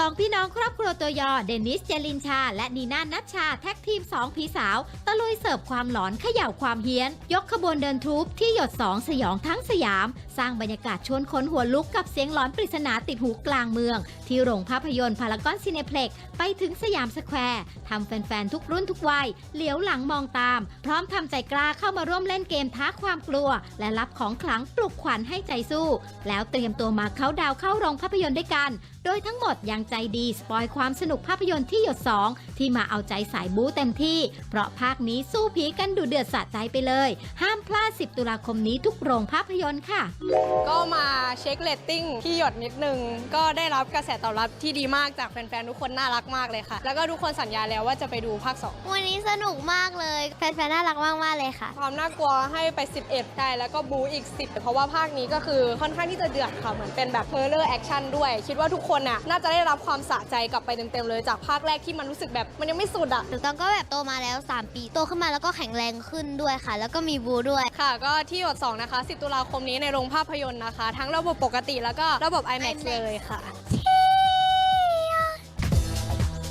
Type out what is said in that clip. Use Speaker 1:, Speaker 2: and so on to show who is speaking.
Speaker 1: สองพี่น้องครอบครัวตัวยอ เดนิสเจลินชา และนีน่านัชชา แท็กทีม2ผีสาว ตะลุยเสิร์ฟความหลอนเขย่าความเฮี้ยน ยกขบวนเดินทรูปที่หยด2สยองทั้งสยาม สร้างบรรยากาศชวนขนหัวลุกกับเสียงหลอนปริศนาติดหูกลางเมือง ที่โรงภาพยนตร์พารากอนซินเพล็กไปถึงสยามสแควร์ทำแฟนๆทุกรุ่นทุกวัยเหลียวหลังมองตาม พร้อมทำใจกล้าเข้ามาร่วมเล่นเกมท้าความกลัว และรับของขลังปลุกขวัญให้ใจสู้ แล้วเตรียมตัวมาเข้าดาวเข้าโรงภาพยนตร์ด้วยกัน โดยทั้งหมดยังใจดี สปอยความสนุกภาพยนตร์ที่หยด 2 ที่มาเอาใจสายบู๊เต็มที่ เพราะภาคนี้สู้ผีกันดูเดือดสะใจไปเลย ห้ามพลาด 10 ตุลาคมนี้ทุกโรงภาพยนตร์ค่ะ
Speaker 2: ก็มา เช็คเลตติ้งที่หยดนิดนึง ก็ได้รับกระแสตอบรับที่ดีมากจากแฟนๆ ทุกคนน่ารักมากเลยค่ะ แล้วก็ทุกคนสัญญาแล้วว่าจะไปดูภาค 2
Speaker 3: วันนี้สนุกมากเลยแฟนๆ น่ารักมากๆเลยค่ะ
Speaker 2: ความน่ากลัวให้ไป 11 ได้แล้วก็บูอีก 10 เพราะว่าภาคนี้ก็คือค่อนข้างที่จะเดือดค่ะ เหมือนเป็นแบบเ o อร์เลอร์แอคชั่นด้วย คิดว่าทุกคนน่ะน่าจะได้รับความสะใจกลับไปเต็มๆเลยจากภาคแรกที่มันรู้สึกแบบมันยังไม่สุดอะ
Speaker 3: หนูต้องก็แบบโตมาแล้ว 3 ปีโตขึ้นมาแล้วก็แข็งแรงขึ้นด้วยค่ะ แล้วก็มีบูด้วย
Speaker 2: ค่ะ ก็ที่หยด2นะคะ 10 ตุลาคมนี้ในโรงภาพยนตร์นะคะ ทั้งระบบปกติแล้วก็ระบบ IMAX เลยค่ะ